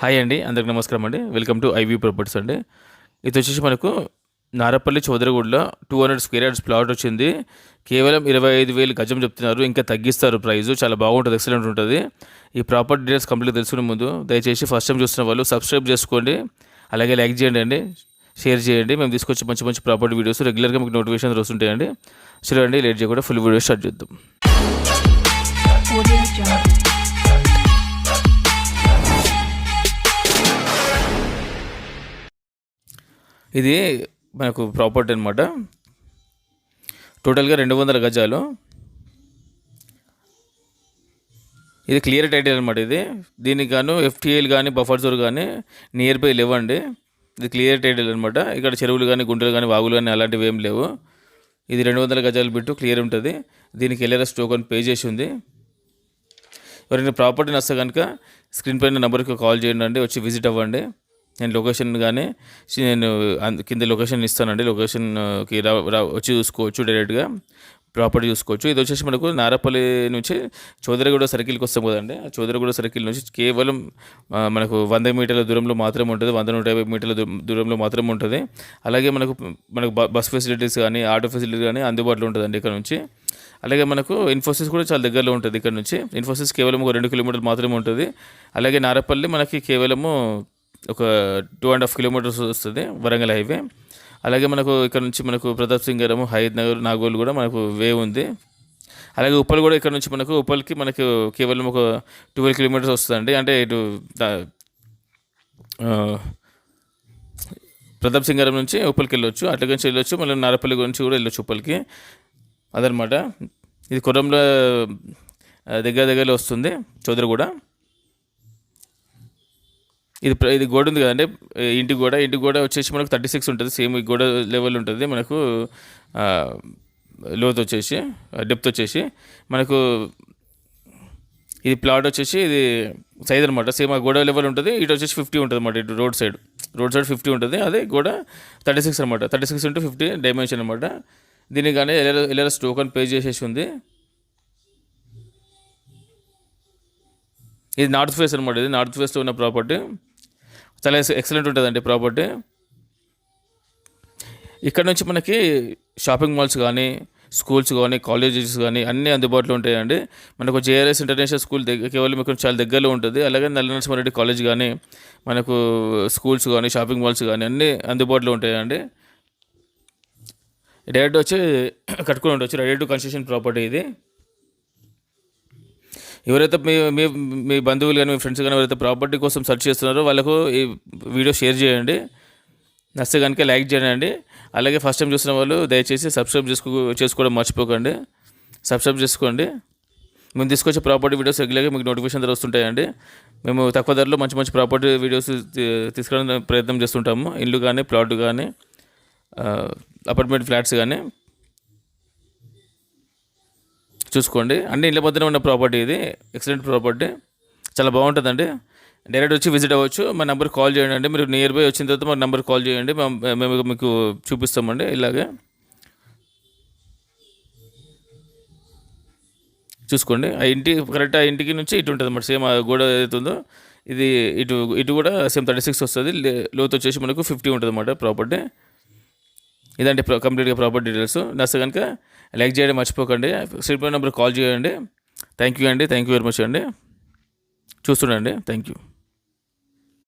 Hi అండి అందరికి నమస్కారం అండి. వెల్కమ్ టు ఐవీ ప్రాపర్టీస్ అండి. ఇది వచ్చేసి మనకు Narapalli చౌదరగూడలో two hundred square yards plot వచ్చింది. కేవలం ఇరవై ఐదు వేలు గజం చెప్తున్నారు. ఇంకా తగ్గిస్తారు ప్రైస్ చాలా బాగుంటుంది ఎక్సలెంట్ ఉంటుంది. ఈ ప్రాపర్టీ డీటెయిల్స్ కంప్లీట్ తెలుసుకునే ముందు దయచేసి ఫస్ట్ టైం చూస్తున్న వాళ్ళు సబ్స్క్రైబ్ చేసుకోండి. అలాగే లైక్ చేయండి అండి. షేర్ చేయండి. మేము తీసుకొచ్చి మంచి మంచి ప్రాపర్టీ వీడియోస్ రెగ్యులర్గా మీకు నోటిఫికేషన్ వస్తుంటాయండి. చూడండి లేట్ చేయకుండా ఫుల్ వీడియో స్టార్ట్ చేద్దాం. ఇది మనకు ప్రాపర్టీ అనమాట టోటల్గా రెండు వందల గజాలు. ఇది క్లియర్ టైటిల్ అనమాట ఇది. దీనికి గాను ఎఫ్టీఏలు కానీ బఫర్ జోర్ కానీ నియర్ బై లేవండి. ఇది క్లియర్ టైటిల్ అనమాట ఇక్కడ చెరువులు కానీ గుంటలు కానీ వాగులు కానీ అలాంటివి ఏం లేవు. ఇది రెండు వందల గజాలు బిట్టు క్లియర్ ఉంటుంది. దీనికి ఎల్ఆర్ఎస్ టోకన్ పే చేసి ఉంది. ఎవరైనా ప్రాపర్టీ నస్తే కనుక స్క్రీన్ పైన నెంబర్కి కాల్ చేయండి వచ్చి విజిట్ అవ్వండి. నేను లొకేషన్ కానీ నేను కింద లొకేషన్ ఇస్తానండి. లొకేషన్కి రా రా- వచ్చి చూసుకోవచ్చు డైరెక్ట్గా ప్రాపర్టీ చూసుకోవచ్చు. ఇది వచ్చేసి మనకు నారపల్లి నుంచి చౌదరిగూడ సర్కిల్కి వస్తాం కదండి. ఆ చౌదరిగూడ సర్కిల్ నుంచి కేవలం మనకు వంద మీటర్ల దూరంలో మాత్రమే ఉంటుంది. వంద నూట యాభై మీటర్ల దూ- దూరంలో మాత్రమే ఉంటుంది. అలాగే మనకు మనకు బ- బస్ ఫెసిలిటీస్ కానీ ఆటో ఫెసిలిటీస్ కానీ అందుబాటులో ఉంటుందండి ఇక్కడ నుంచి. అలాగే మనకు ఇన్ఫోసిస్ కూడా చాలా దగ్గరలో ఉంటుంది ఇక్కడ నుంచి. ఇన్ఫోసిస్ కేవలం ఒక రెండు కిలోమీటర్లు మాత్రమే ఉంటుంది. అలాగే నారపల్లి మనకి కేవలము ఒక టూ అండ్ హాఫ్ కిలోమీటర్స్ వస్తుంది వరంగల్ హైవే అలాగే మనకు ఇక్కడ నుంచి మనకు ప్రతాప్ సింగారము హైద్ నగర్ నాగోల్ కూడా మనకు వే ఉంది. అలాగే ఉప్పల్ కూడా ఇక్కడ నుంచి మనకు ఉప్పల్కి మనకు కేవలం ఒక ట్వెల్వ్ కిలోమీటర్స్ వస్తుందండి. అంటే ఇటు ప్రతాప్ సింగారం నుంచి ఉప్పల్కి వెళ్ళొచ్చు అట్ల నుంచి వెళ్ళొచ్చు మళ్ళీ నారపల్లి నుంచి కూడా వెళ్ళొచ్చు ఉప్పల్కి. అదనమాట. ఇది కొరంలో దగ్గర దగ్గరలో వస్తుంది చౌదరి కూడా ఇది ప్ర- ఇది గోడ ఉంది కదండి. ఇంటి గోడ ఇంటి గోడ వచ్చేసి మనకు థర్టీ సిక్స్ ఉంటుంది. సేమ్ ఈ గోడ లెవెల్ ఉంటుంది. మనకు లోత్ వచ్చేసి డెప్త్ వచ్చేసి మనకు ఇది ప్లాట్ వచ్చేసి ఇది సైజ్ అనమాట సేమ్ ఆ గోడ లెవెల్ ఉంటుంది. ఇటు వచ్చేసి ఫిఫ్టీ ఉంటుంది అనమాట ఇటు road side road side fifty ఉంటుంది. అదే గోడ థర్టీ సిక్స్ అనమాట thirty six into fifty dimension అనమాట దీనికి కానీ ఎల్ఆర్ ఎల్ఆర్ఎస్ టోకన్ పే చేసేసి ఉంది. ఇది నార్త్ ఫేస్ అనమాట ఇది నార్త్ ఫేస్లో ఉన్న ప్రాపర్టీ చాలా ఎక్సలెంట్ ఉంటుందండి ప్రాపర్టీ ఇక్కడ నుంచి మనకి షాపింగ్ మాల్స్ కానీ స్కూల్స్ కానీ కాలేజెస్ కానీ అన్నీ అందుబాటులో ఉంటాయండి. మనకు జేఆర్ఎస్ ఇంటర్నేషనల్ స్కూల్ దగ్గర కేవలం మీకు చాలా దగ్గరలో ఉంటుంది. అలాగే నల్లనరసింహారెడ్డి కాలేజ్ కానీ మనకు స్కూల్స్ కానీ షాపింగ్ మాల్స్ కానీ అన్నీ అందుబాటులో ఉంటాయండి. డైరెక్ట్ వచ్చి కట్టుకుని ఉండొచ్చు. రెడీ టు కన్స్ట్రక్షన్ ప్రాపర్టీ ఇది. ఎవరైతే మీ మీ మీ బంధువులు కానీ మీ ఫ్రెండ్స్ కానీ ఎవరైతే ప్రాపర్టీ కోసం సెర్చ్ చేస్తున్నారో వాళ్ళకు ఈ వీడియో షేర్ చేయండి. నచ్చితే కనుక లైక్ చేయండి. అలాగే ఫస్ట్ టైం చూసిన వాళ్ళు దయచేసి సబ్స్క్రైబ్ చేసుకో చేసుకోవడం మర్చిపోకండి. సబ్స్క్రైబ్ చేసుకోండి. మేము తీసుకొచ్చే ప్రాపర్టీ వీడియోస్ రెగ్యులర్గా మీకు నోటిఫికేషన్ ధర వస్తుంటాయండి. మేము తక్కువ ధరలో మంచి మంచి ప్రాపర్టీ వీడియోస్ తీసుకోవడానికి తీసుకురావడానికి ప్రయత్నం చేస్తుంటాము. ఇల్లు కానీ ప్లాట్ కానీ అపార్ట్మెంట్ ఫ్లాట్స్ కానీ. చూసుకోండి. అన్ని ఇళ్ళ మధ్యన ఉన్న ప్రాపర్టీ ఇది ఎక్సలెంట్ ప్రాపర్టీ చాలా బాగుంటుందండి. డైరెక్ట్ వచ్చి విజిట్ అవ్వచ్చు. మా నెంబర్ కాల్ చేయండి అండి. మీరు నియర్ బై వచ్చిన తర్వాత మా నెంబర్ కాల్ చేయండి. మేము మేము మీకు చూపిస్తామండి ఇలాగే. చూసుకోండి. ఆ ఇంటి కరెక్ట్ ఆ ఇంటికి నుంచి ఇటు ఉంటుంది అన్నమాట. సేమ్ ఆ గోడ ఏదైతుందో ఇది ఇటు ఇటు కూడా సేమ్ థర్టీ సిక్స్ వస్తుంది లోతు వచ్చేసి మనకు ఫిఫ్టీ ఉంటుంది అన్నమాట ప్రాపర్టీ ఇదండి కంప్లీట్గా ప్రాపర్టీ డీటెయిల్స్ నచ్చ కనుక లైక్ చేయడం మర్చిపోకండి. స్క్రీన్ నెంబర్ కాల్ చేయండి. థ్యాంక్ యూ అండి. థ్యాంక్ యూ వెరీ మచ్ అండి. చూస్తుండండి. Thank you